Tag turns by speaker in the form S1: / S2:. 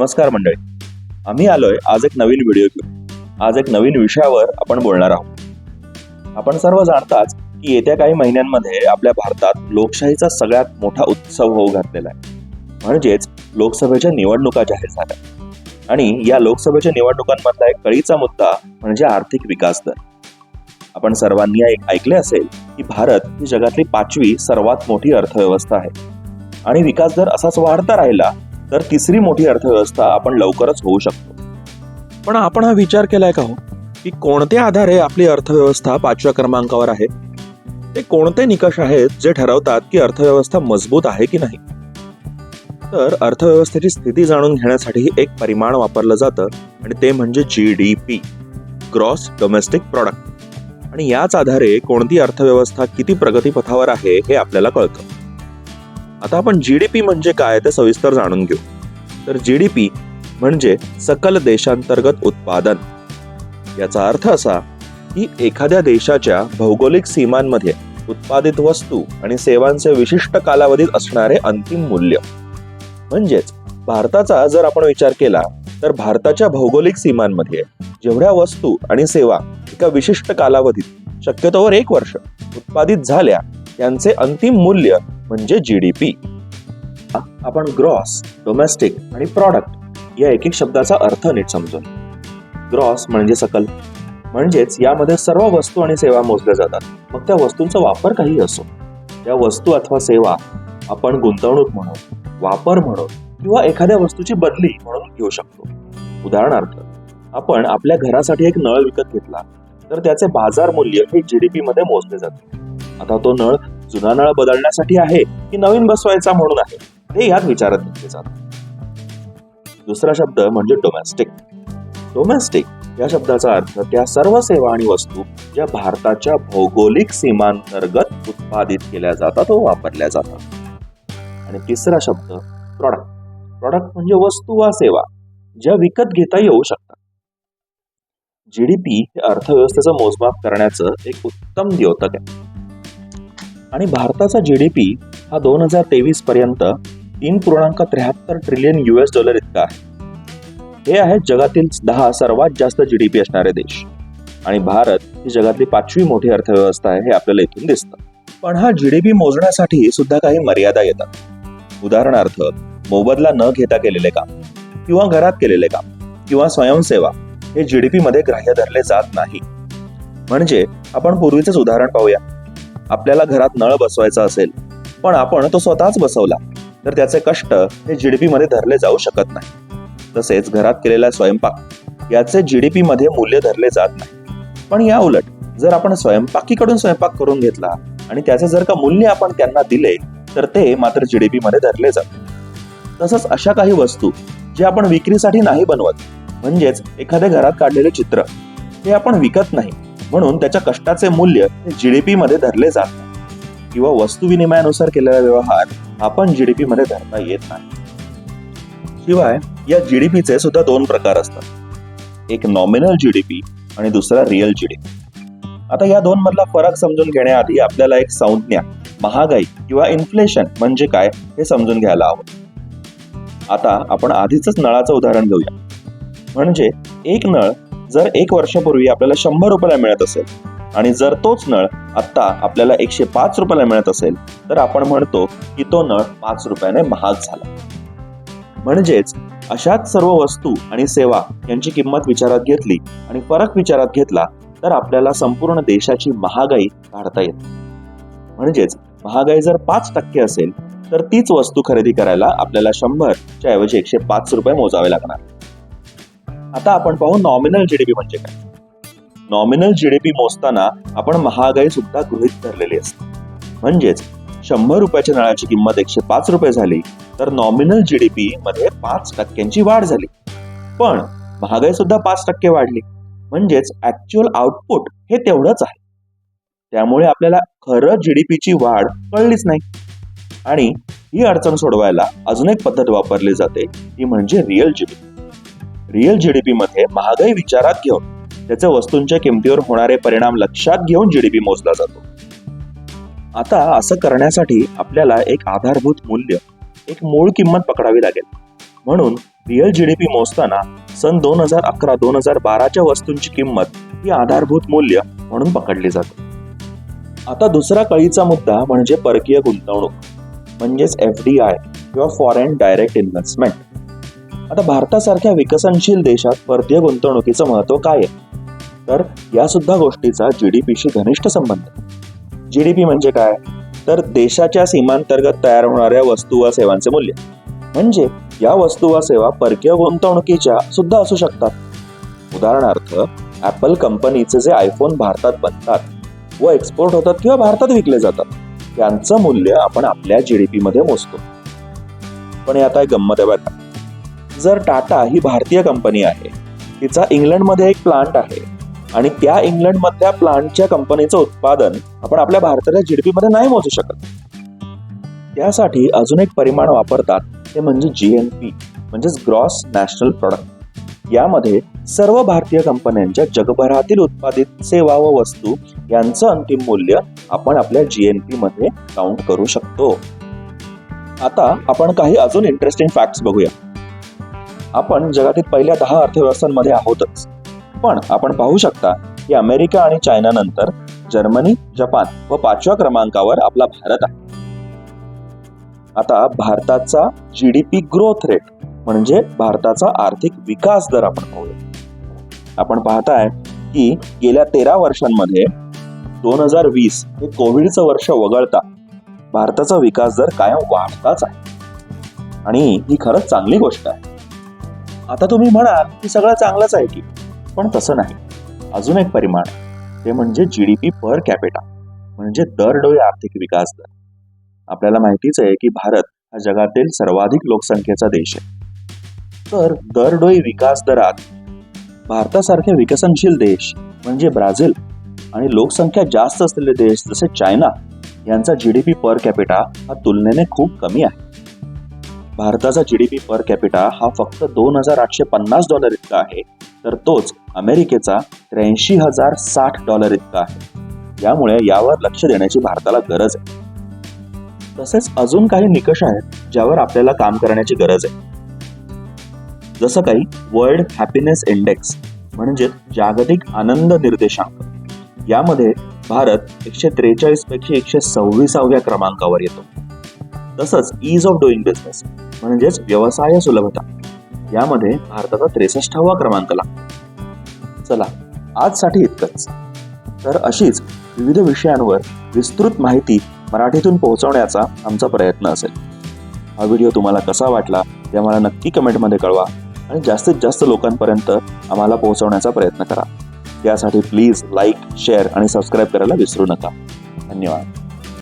S1: नमस्कार मंडळी. आम्ही आलोय आज एक नवीन व्हिडिओ घेऊन. आज एक नवीन विषयावर आपण बोलणार आहोत. आपण सर्व जाणताच की येत्या काही महिन्यांमध्ये आपल्या भारतात लोकशाहीचा सगळ्यात मोठा उत्सव होऊ घातलेला आहे. म्हणजेच लोकसभेच्या निवडणुका जाहीर झाल्या. आणि या लोकसभेच्या निवडणुकांमधला एक कळीचा मुद्दा म्हणजे आर्थिक विकास दर. आपण सर्वांनी ऐकले असेल की भारत ही जगातली पाचवी सर्वात मोठी अर्थव्यवस्था आहे. आणि विकास दर असाच वाढता राहिला तर तिसरी मोठी अर्थव्यवस्था आपण लवकरच होऊ शकतो.
S2: पण आपण हा विचार केलाय का हो? की कोणत्या आधारे आपली अर्थव्यवस्था पाचव्या क्रमांकावर आहे? ते कोणते निकष आहेत जे ठरवतात की अर्थव्यवस्था मजबूत आहे की नाही? तर अर्थव्यवस्थेची स्थिती जाणून घेण्यासाठी एक परिमाण वापरलं जातं आणि ते म्हणजे G D P gross domestic product आणि याच आधारे कोणती अर्थव्यवस्था किती प्रगतीपथावर आहे हे आपल्याला कळतं. आता आपण जी डी पी म्हणजे काय ते सविस्तर जाणून घेऊ. तर जी डी पी म्हणजे सकल देशांतर्गत उत्पादन. याचा अर्थ असा की एखाद्या देशाच्या भौगोलिक सीमांमध्ये उत्पादित वस्तू आणि सेवांचे विशिष्ट कालावधीत असणारे अंतिम मूल्य. म्हणजेच भारताचा जर आपण विचार केला तर भारताच्या भौगोलिक सीमांमध्ये जेवढ्या वस्तू आणि सेवा एका विशिष्ट कालावधीत शक्यतोवर एक वर्ष उत्पादित झाल्या यांचे अंतिम मूल्य म्हणजे जीडीपी आपण ग्रॉस डोमेस्टिक आणि प्रॉडक्ट या एक एक शब्दाचा अर्थ नीट समजून ग्रॉस म्हणजे सकल. म्हणजेच यामध्ये सर्व वस्तू आणि सेवा मोजल्या जातात. मग त्या वस्तूंचा वापर काही असो. त्या वस्तू अथवा सेवा आपण गुंतवणूक म्हणून वापर म्हणून किंवा एखाद्या वस्तूची बदली म्हणून घेऊ शकतो. उदाहरणार्थ आपण आपल्या घरासाठी एक नळ विकत घेतला तर त्याचे बाजार मूल्य हे जीडीपी मध्ये मोजले जाते. आता तो नळ जुना नळ बदलण्यासाठी आहे की नवीन बसवायचा म्हणून आहे? हे यात विचारात घेतले जाते. दुसरा शब्द म्हणजे डोमेस्टिक डोमेस्टिक या शब्दाचा अर्थ त्या सर्व सेवा आणि वस्तू ज्या भारताच्या भौगोलिक सीमांतर्गत उत्पादित केल्या जातात व वापरल्या जातात. आणि तिसरा शब्द प्रॉडक्ट प्रॉडक्ट म्हणजे वस्तू वा सेवा ज्या विकत घेता येऊ शकतात. जीडीपी हे अर्थव्यवस्थेचं मोजमाप करण्याचं एक उत्तम द्योतक आहे. आणि भारताचा जीडीपी हा दोन हजार तेवीस पर्यंत तीन पूर्णांक त्र्याहत्तर ट्रिलियन युएस डॉलर इतका आहे. हे आहेत जगातील दहा सर्वात जास्त जीडीपी असणारे देश. आणि भारत ही जगातली पाचवी मोठी अर्थव्यवस्था आहे हे आपल्याला इथून दिसतं. पण हा जीडीपी मोजण्यासाठी सुद्धा काही मर्यादा येतात. उदाहरणार्थ मोबदला न घेता केलेले काम किंवा घरात केलेले काम किंवा स्वयंसेवा हे जीडीपी मध्ये ग्राह्य धरले जात नाही. म्हणजे आपण पूर्वीच उदाहरण पाहूया. आपल्याला घरात नळ बसवायचा असेल पण आपण तो स्वतःच बसवला तर त्याचे कष्ट हे जीडीपीमध्ये धरले जाऊ शकत नाही. तसेच घरात केलेला स्वयंपाक याचे जीडीपी मध्ये मूल्य धरले जात नाही. पण या उलट जर आपण स्वयंपाकीकडून स्वयंपाक करून घेतला आणि त्याचे जर का मूल्य आपण त्यांना दिले तर ते मात्र जीडीपी मध्ये धरले जाते तसंच अशा काही वस्तू जे आपण विक्रीसाठी नाही बनवत म्हणजेच एखाद्या घरात काढलेले चित्र हे आपण विकत नाही. म्हणून त्याच्या कष्टाचे मूल्य जीडीपी मध्ये धरले जात नाही. किंवा वस्तू विनिमयानुसार केलेला व्यवहार आपण जीडीपी मध्ये धरता येत नाही. शिवाय या जीडीपीचे सुद्धा दोन प्रकार असतात. एक नॉमिनल जीडीपी आणि दुसरा रिअल जीडीपी आता या दोन मधला फरक समजून घेण्याआधी आपल्याला एक संज्ञा महागाई किंवा इन्फ्लेशन म्हणजे काय हे समजून घ्यायला हवं. आता आपण आधीच नळाचं उदाहरण घेऊया. म्हणजे एक नळ जर एक वर्षापूर्वी आपल्याला शंभर रुपयाला मिळत असेल आणि जर तोच नळ आत्ता आपल्याला एकशे पाच रुपयाला मिळत असेल तर आपण म्हणतो की तो नळ पाच रुपयाने महाग झाला. म्हणजेच अशाच सर्व वस्तू आणि सेवा यांची किंमत विचारात घेतली आणि फरक विचारात घेतला तर आपल्याला संपूर्ण देशाची महागाई काढता येते. म्हणजेच महागाई जर पाच टक्के असेल तर तीच वस्तू खरेदी करायला आपल्याला शंभरच्या ऐवजी एकशे पाच रुपये मोजावे लागणार. आता आपण पाहू नॉमिनल जीडीपी म्हणजे काय. नॉमिनल जीडीपी मोजताना आपण महागाई सुद्धा गृहित धरलेली असते. म्हणजेच शंभर रुपयाच्या नळाची किंमत एकशे पाच रुपये झाली तर नॉमिनल जीडीपी मध्ये पाच टक्क्यांची वाढ झाली. पण महागाई सुद्धा पाच टक्के वाढली. म्हणजेच ऍक्च्युअल आउटपुट हे तेवढंच आहे. त्यामुळे आपल्याला खरं जीडीपीची वाढ कळलीच नाही. आणि ही अडचण सोडवायला अजून एक पद्धत वापरली जाते ती म्हणजे रिअल जीडीपी रिअल जीडीपी मध्ये महागाई विचारात घेऊन त्याचा वस्तूंच्या किमतीवर होणारे परिणाम लक्षात घेऊन जीडीपी मोजला जातो. आता असं करण्यासाठी आपल्याला एक आधारभूत मूल्य एक मूळ किंमत पकडावी लागेल. म्हणून रिअल जीडीपी मोजताना सन दोन हजार अकरा दोन हजार बाराच्या वस्तूंची किंमत ही आधारभूत मूल्य म्हणून पकडली जाते. आता दुसरा कळीचा मुद्दा म्हणजे परकीय गुंतवणूक म्हणजेच एफ डी आय किंवा फॉरेन डायरेक्ट इन्व्हेस्टमेंट आता भारतासारख्या विकसनशील देशात परकीय गुंतवणुकीचं महत्त्व काय आहे? तर या सुद्धा गोष्टीचा जीडीपीशी घनिष्ठ संबंध. जीडीपी म्हणजे काय? तर देशाच्या सीमांतर्गत तयार होणाऱ्या वस्तू व सेवांचे मूल्य. म्हणजे या वस्तू व सेवा परकीय गुंतवणुकीच्या सुद्धा असू शकतात. उदाहरणार्थ ऍपल कंपनीचे जे आयफोन भारतात बनतात व एक्सपोर्ट होतात किंवा भारतात विकले जातात त्यांचं मूल्य आपण आपल्या जीडीपी मध्ये मोजतो. पण आता एक गंमत आहे बघा जर टाटा ही भारतीय कंपनी आहे तिचा इंग्लंडमध्ये एक प्लांट आहे आणि त्या इंग्लंडमधल्या प्लांटच्या कंपनीचं उत्पादन आपण आपल्या भारताच्या जीडीपी मध्ये नाही मोजू शकत. त्यासाठी अजून एक परिमाण वापरतात ते म्हणजे जी एन पी म्हणजेच ग्रॉस नॅशनल प्रॉडक्ट यामध्ये सर्व भारतीय कंपन्यांच्या जगभरातील उत्पादित सेवा व वस्तू यांचं अंतिम मूल्य आपण आपल्या जी एन पी मध्ये काउंट करू शकतो. आता आपण काही अजून इंटरेस्टिंग फॅक्ट्स बघूया. आपण जगातील पहिल्या दहा अर्थव्यवस्थांमध्ये आहोतच. पण आपण पाहू शकता की अमेरिका आणि चायना नंतर जर्मनी जपान व पाचव्या क्रमांकावर आपला भारत आहे. आता भारताचा जीडीपी ग्रोथ रेट म्हणजे भारताचा आर्थिक विकास दर आपण पाहूया. आपण पाहताय की गेल्या तेरा वर्षांमध्ये दोन हजार वीस हे कोविडचं वर्ष वगळता भारताचा विकास दर कायम वाढताच आहे. आणि ही खरंच चांगली गोष्ट आहे. आता तुम्ही म्हणाल की सगळं चांगलंच आहे की पण तसं नाही. अजून एक परिमाण ते म्हणजे जीडीपी पर कॅपिटा म्हणजे दरडोई आर्थिक विकास दर. आपल्याला माहितीच आहे की भारत हा जगातील सर्वाधिक लोकसंख्येचा देश आहे. तर दरडोई विकास दरात भारतासारखे विकसनशील देश म्हणजे ब्राझील आणि लोकसंख्या जास्त असलेले देश जसे चायना यांचा जीडीपी पर कॅपिटा हा तुलनेने खूप कमी आहे. भारताचा जीडीपी पर कॅपिटा हा फक्त दोन हजार आठशे पन्नास डॉलर इतका आहे. तर तोच अमेरिकेचा त्र्याऐंशी हजार साठ डॉलर इतका आहे. यामुळे यावर लक्ष देण्याची भारताला गरज आहे. तसेच अजून काही निकष आहेत ज्यावर आपल्याला काम करण्याची गरज आहे. जसं काही वर्ल्ड हॅपीनेस इंडेक्स म्हणजे जागतिक आनंद निर्देशांक. यामध्ये भारत एकशे त्रेचाळीस पैकी एकशे सव्वीसाव्या क्रमांकावर येतो. तसंच ईज ऑफ डुईंग बिझनेस म्हणजेच व्यवसाय सुलभता. यामध्ये भारताचा त्रेसष्टावा क्रमांक लागतो. चला आजसाठी इतकंच. तर अशीच विविध विषयांवर विस्तृत माहिती मराठीतून पोहोचवण्याचा आमचा प्रयत्न असेल. हा व्हिडिओ तुम्हाला कसा वाटला ते आम्हाला नक्की कमेंटमध्ये कळवा आणि जास्तीत जास्त लोकांपर्यंत आम्हाला पोहोचवण्याचा प्रयत्न करा. यासाठी प्लीज लाईक शेअर आणि सबस्क्राईब करायला विसरू नका. धन्यवाद.